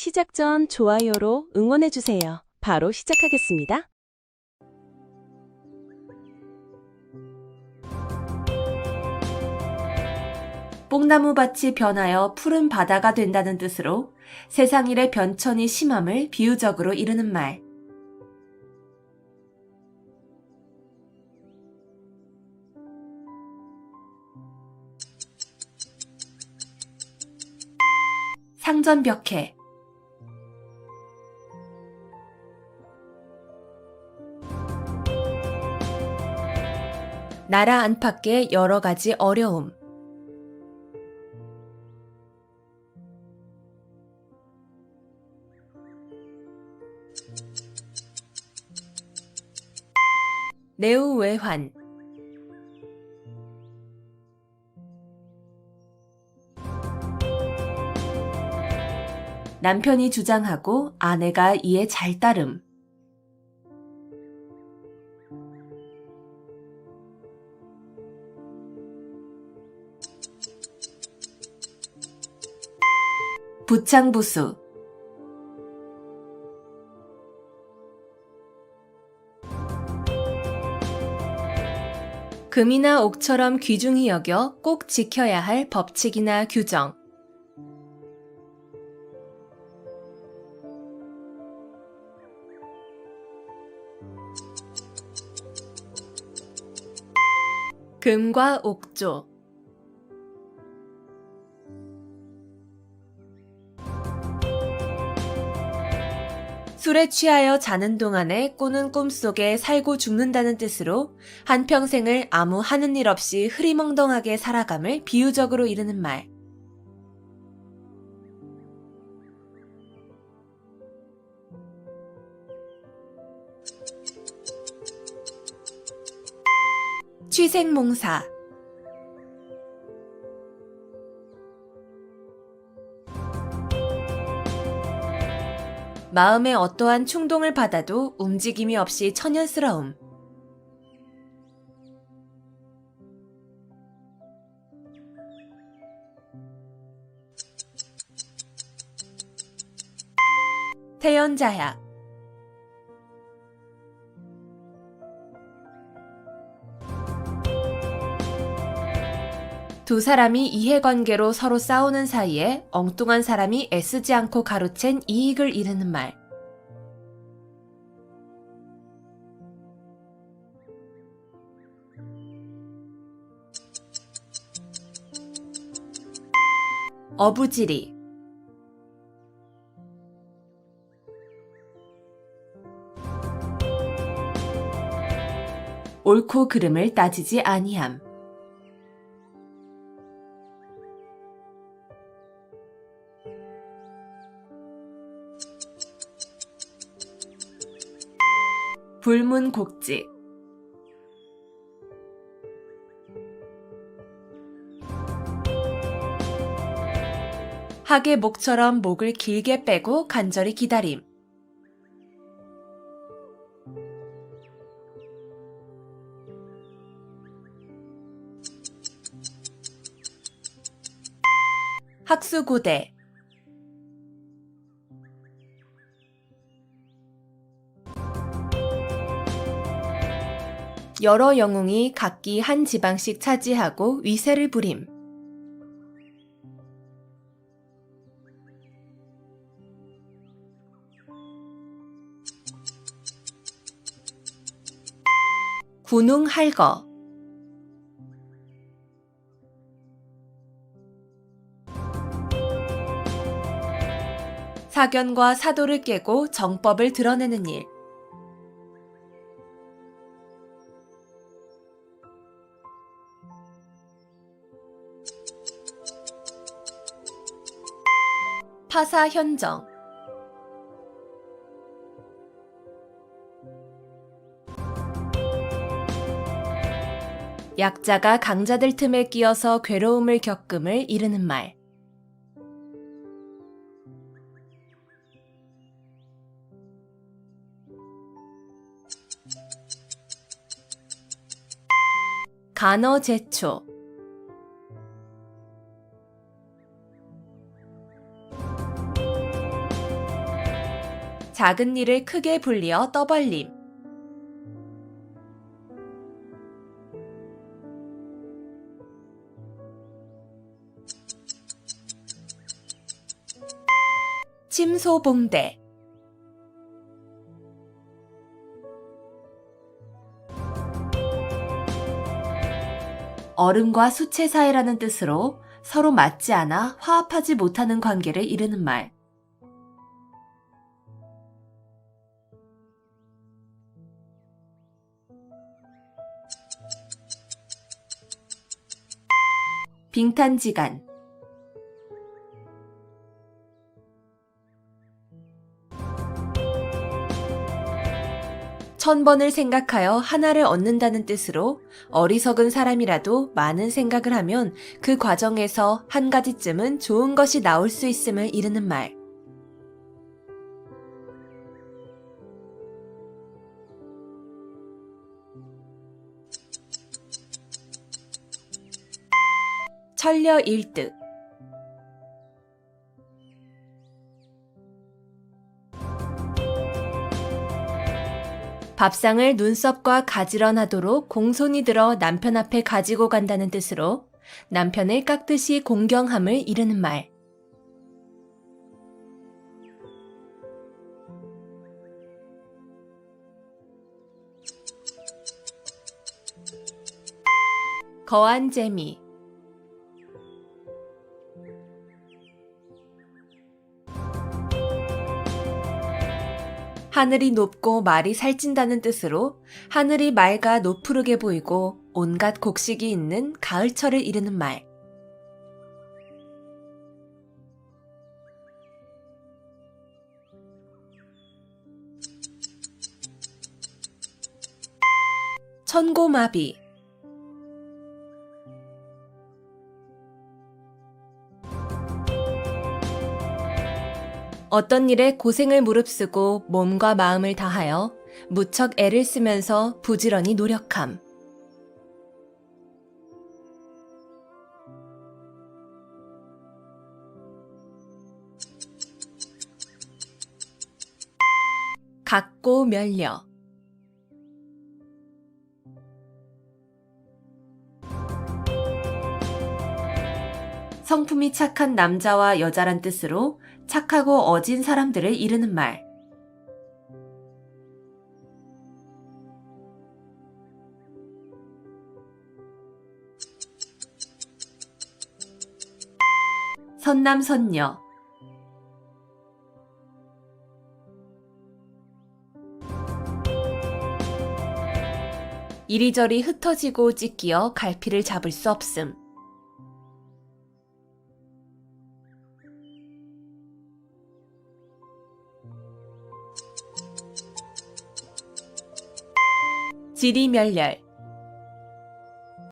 시작 전 좋아요로 응원해주세요. 바로 시작하겠습니다. 뽕나무 밭이 변하여 푸른 바다가 된다는 뜻으로 세상 일의 변천이 심함을 비유적으로 이르는 말. 상전벽해 나라 안팎의 여러 가지 어려움 내우 외환 남편이 주장하고 아내가 이에 잘 따름. 부창부수 금이나 옥처럼 귀중히 여겨 꼭 지켜야 할 법칙이나 규정. 금과 옥조 술에 취하여 자는 동안에 꾸는 꿈속에 살고 죽는다는 뜻으로 한평생을 아무 하는 일 없이 흐리멍덩하게 살아감을 비유적으로 이르는 말. 취생몽사 마음에 어떠한 충동을 받아도 움직임이 없이 천연스러움. 태연자약 두 사람이 이해관계로 서로 싸우는 사이에 엉뚱한 사람이 애쓰지 않고 가로챈 이익을 이르는 말. 어부지리 옳고 그름을 따지지 아니함. 불문곡지 학의 목처럼 목을 길게 빼고 간절히 기다림. 학수고대 여러 영웅이 각기 한 지방씩 차지하고 위세를 부림. 군웅 할거 사견과 사도를 깨고 정법을 드러내는 일. 파사 현정 약자가 강자들 틈에 끼어서 괴로움을 겪음을 이르는 말. 간어 제초 작은 일을 크게 불리어 떠벌림. 침소봉대 얼음과 수채 사이라는 뜻으로 서로 맞지 않아 화합하지 못하는 관계를 이르는 말. 빙탄지간 천 번을 생각하여 하나를 얻는다는 뜻으로 어리석은 사람이라도 많은 생각을 하면 그 과정에서 한 가지쯤은 좋은 것이 나올 수 있음을 이르는 말. 천려 일득 밥상을 눈썹과 가지런하도록 공손히 들어 남편 앞에 가지고 간다는 뜻으로 남편을 깎듯이 공경함을 이르는 말. 거한 재미 하늘이 높고 말이 살찐다는 뜻으로 하늘이 맑아 노푸르게 보이고 온갖 곡식이 있는 가을철을 이르는 말. 천고마비 어떤 일에 고생을 무릅쓰고 몸과 마음을 다하여 무척 애를 쓰면서 부지런히 노력함. 갖고 멸려 성품이 착한 남자와 여자란 뜻으로 착하고 어진 사람들을 이르는 말. 선남 선녀 이리저리 흩어지고 찢기어 갈피를 잡을 수 없음. 지리멸렬